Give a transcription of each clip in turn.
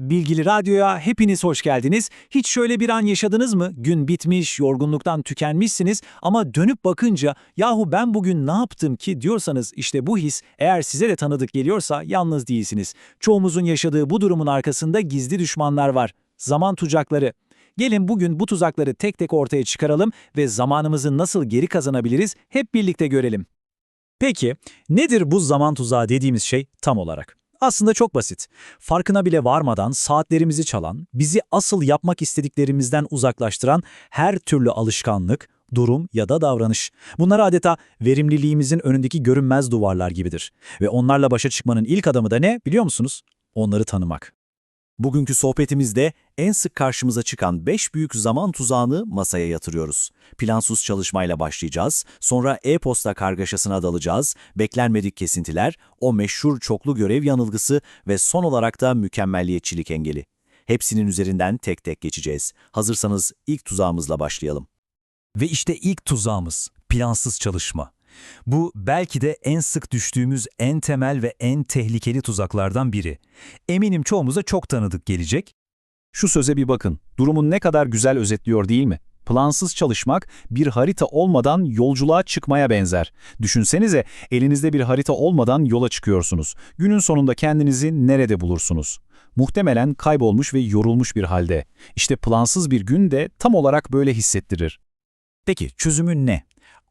Bilgili Radyo'ya hepiniz hoş geldiniz. Hiç şöyle bir an yaşadınız mı? Gün bitmiş, yorgunluktan tükenmişsiniz ama dönüp bakınca yahu ben bugün ne yaptım ki diyorsanız işte bu his eğer size de tanıdık geliyorsa yalnız değilsiniz. Çoğumuzun yaşadığı bu durumun arkasında gizli düşmanlar var. Zaman tuzakları. Gelin bugün bu tuzakları tek tek ortaya çıkaralım ve zamanımızı nasıl geri kazanabiliriz hep birlikte görelim. Peki, nedir bu zaman tuzağı dediğimiz şey tam olarak? Aslında çok basit. Farkına bile varmadan saatlerimizi çalan, bizi asıl yapmak istediklerimizden uzaklaştıran her türlü alışkanlık, durum ya da davranış. Bunlar adeta verimliliğimizin önündeki görünmez duvarlar gibidir. Ve onlarla başa çıkmanın ilk adımı da ne biliyor musunuz? Onları tanımak. Bugünkü sohbetimizde en sık karşımıza çıkan 5 büyük zaman tuzağını masaya yatırıyoruz. Plansız çalışmayla başlayacağız, sonra e-posta kargaşasına dalacağız, beklenmedik kesintiler, o meşhur çoklu görev yanılgısı ve son olarak da mükemmelliyetçilik engeli. Hepsinin üzerinden tek tek geçeceğiz. Hazırsanız ilk tuzağımızla başlayalım. Ve işte ilk tuzağımız, plansız çalışma. Bu belki de en sık düştüğümüz en temel ve en tehlikeli tuzaklardan biri. Eminim çoğumuza çok tanıdık gelecek. Şu söze bir bakın. Durumun ne kadar güzel özetliyor değil mi? Plansız çalışmak bir harita olmadan yolculuğa çıkmaya benzer. Düşünsenize elinizde bir harita olmadan yola çıkıyorsunuz. Günün sonunda kendinizi nerede bulursunuz? Muhtemelen kaybolmuş ve yorulmuş bir halde. İşte plansız bir gün de tam olarak böyle hissettirir. Peki çözümün ne?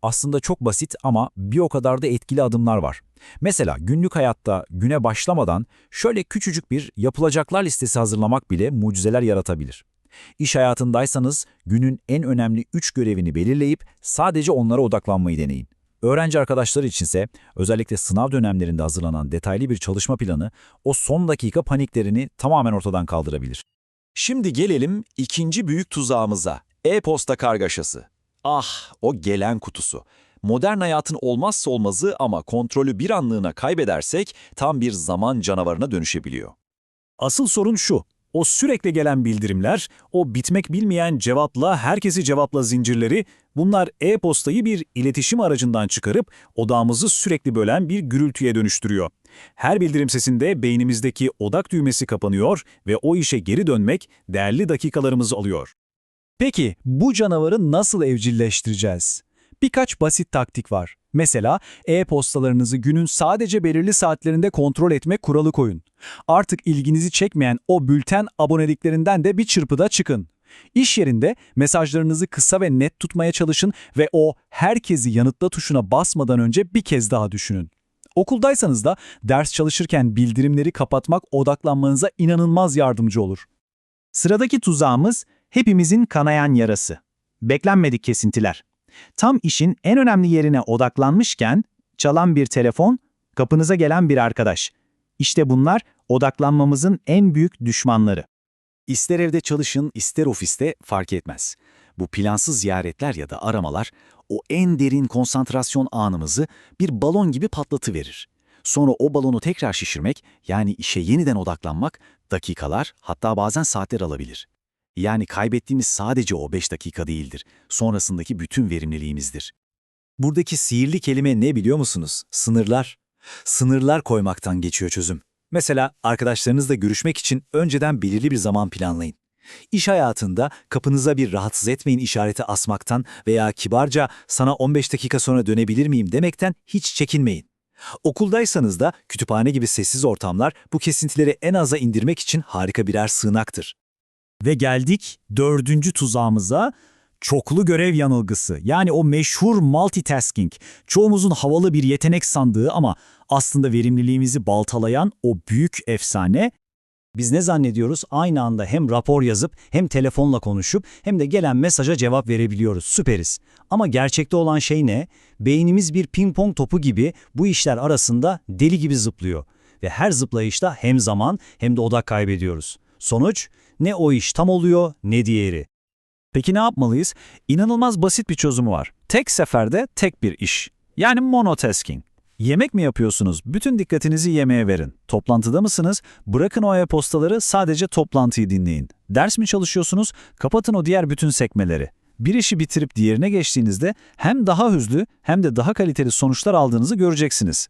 Aslında çok basit ama bir o kadar da etkili adımlar var. Mesela günlük hayatta güne başlamadan şöyle küçücük bir yapılacaklar listesi hazırlamak bile mucizeler yaratabilir. İş hayatındaysanız günün en önemli 3 görevini belirleyip sadece onlara odaklanmayı deneyin. Öğrenci arkadaşlar içinse özellikle sınav dönemlerinde hazırlanan detaylı bir çalışma planı o son dakika paniklerini tamamen ortadan kaldırabilir. Şimdi gelelim ikinci büyük tuzağımıza, e-posta kargaşası. Ah, o gelen kutusu. Modern hayatın olmazsa olmazı ama kontrolü bir anlığına kaybedersek tam bir zaman canavarına dönüşebiliyor. Asıl sorun şu. O sürekli gelen bildirimler, o bitmek bilmeyen cevapla herkesi cevapla zincirleri, bunlar e-postayı bir iletişim aracından çıkarıp odağımızı sürekli bölen bir gürültüye dönüştürüyor. Her bildirim sesinde beynimizdeki odak düğmesi kapanıyor ve o işe geri dönmek değerli dakikalarımızı alıyor. Peki bu canavarı nasıl evcilleştireceğiz? Birkaç basit taktik var. Mesela e-postalarınızı günün sadece belirli saatlerinde kontrol etme kuralı koyun. Artık ilginizi çekmeyen o bülten aboneliklerinden de bir çırpıda çıkın. İş yerinde mesajlarınızı kısa ve net tutmaya çalışın ve o herkesi yanıtla tuşuna basmadan önce bir kez daha düşünün. Okuldaysanız da ders çalışırken bildirimleri kapatmak odaklanmanıza inanılmaz yardımcı olur. Sıradaki tuzağımız hepimizin kanayan yarası. Beklenmedik kesintiler. Tam işin en önemli yerine odaklanmışken çalan bir telefon, kapınıza gelen bir arkadaş. İşte bunlar odaklanmamızın en büyük düşmanları. İster evde çalışın, ister ofiste fark etmez. Bu plansız ziyaretler ya da aramalar o en derin konsantrasyon anımızı bir balon gibi patlatıverir. Sonra o balonu tekrar şişirmek, yani işe yeniden odaklanmak dakikalar hatta bazen saatler alabilir. Yani kaybettiğimiz sadece o 5 dakika değildir. Sonrasındaki bütün verimliliğimizdir. Buradaki sihirli kelime ne biliyor musunuz? Sınırlar. Sınırlar koymaktan geçiyor çözüm. Mesela arkadaşlarınızla görüşmek için önceden belirli bir zaman planlayın. İş hayatında kapınıza bir rahatsız etmeyin işareti asmaktan veya kibarca sana 15 dakika sonra dönebilir miyim demekten hiç çekinmeyin. Okuldaysanız da kütüphane gibi sessiz ortamlar bu kesintileri en aza indirmek için harika birer sığınaktır. Ve geldik dördüncü tuzağımıza, çoklu görev yanılgısı. Yani o meşhur multitasking. Çoğumuzun havalı bir yetenek sandığı ama aslında verimliliğimizi baltalayan o büyük efsane. Biz ne zannediyoruz? Aynı anda hem rapor yazıp hem telefonla konuşup hem de gelen mesaja cevap verebiliyoruz. Süperiz. Ama gerçekte olan şey ne? Beynimiz bir ping pong topu gibi bu işler arasında deli gibi zıplıyor. Ve her zıplayışta hem zaman hem de odak kaybediyoruz. Sonuç ne o iş tam oluyor ne diğeri. Peki ne yapmalıyız? İnanılmaz basit bir çözümü var. Tek seferde tek bir iş. Yani monotasking. Yemek mi yapıyorsunuz? Bütün dikkatinizi yemeğe verin. Toplantıda mısınız? Bırakın o e-postaları sadece toplantıyı dinleyin. Ders mi çalışıyorsunuz? Kapatın o diğer bütün sekmeleri. Bir işi bitirip diğerine geçtiğinizde hem daha hızlı hem de daha kaliteli sonuçlar aldığınızı göreceksiniz.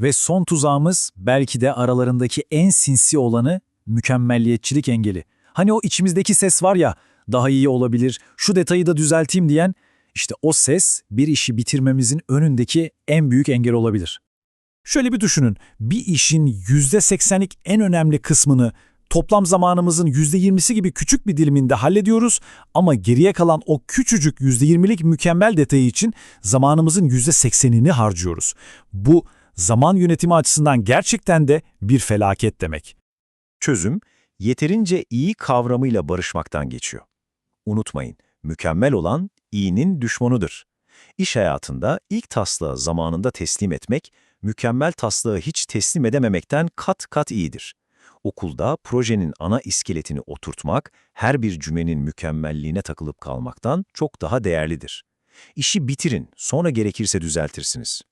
Ve son tuzağımız belki de aralarındaki en sinsi olanı Mükemmelliyetçilik engeli. Hani o içimizdeki ses var ya, daha iyi olabilir, şu detayı da düzelteyim diyen, işte o ses bir işi bitirmemizin önündeki en büyük engel olabilir. Şöyle bir düşünün, bir işin %80'lik en önemli kısmını toplam zamanımızın %20'si gibi küçük bir diliminde hallediyoruz ama geriye kalan o küçücük %20'lik mükemmel detayı için zamanımızın %80'ini harcıyoruz. Bu zaman yönetimi açısından gerçekten de bir felaket demek. Çözüm, yeterince iyi kavramıyla barışmaktan geçiyor. Unutmayın, mükemmel olan iyinin düşmanıdır. İş hayatında ilk taslağı zamanında teslim etmek, mükemmel taslağı hiç teslim edememekten kat kat iyidir. Okulda projenin ana iskeletini oturtmak, her bir cümlenin mükemmelliğine takılıp kalmaktan çok daha değerlidir. İşi bitirin, sonra gerekirse düzeltirsiniz.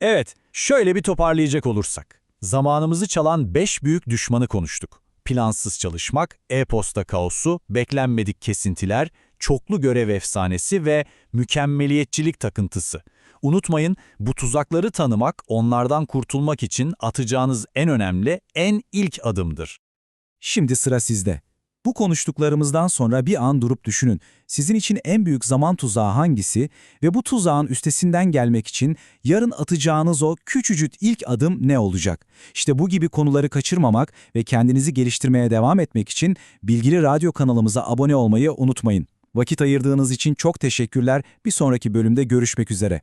Evet, şöyle bir toparlayacak olursak. Zamanımızı çalan 5 büyük düşmanı konuştuk. Plansız çalışmak, e-posta kaosu, beklenmedik kesintiler, çoklu görev efsanesi ve mükemmeliyetçilik takıntısı. Unutmayın, bu tuzakları tanımak, onlardan kurtulmak için atacağınız en önemli, en ilk adımdır. Şimdi sıra sizde. Bu konuştuklarımızdan sonra bir an durup düşünün. Sizin için en büyük zaman tuzağı hangisi ve bu tuzağın üstesinden gelmek için yarın atacağınız o küçücük ilk adım ne olacak? İşte bu gibi konuları kaçırmamak ve kendinizi geliştirmeye devam etmek için Bilgili Radyo kanalımıza abone olmayı unutmayın. Vakit ayırdığınız için çok teşekkürler. Bir sonraki bölümde görüşmek üzere.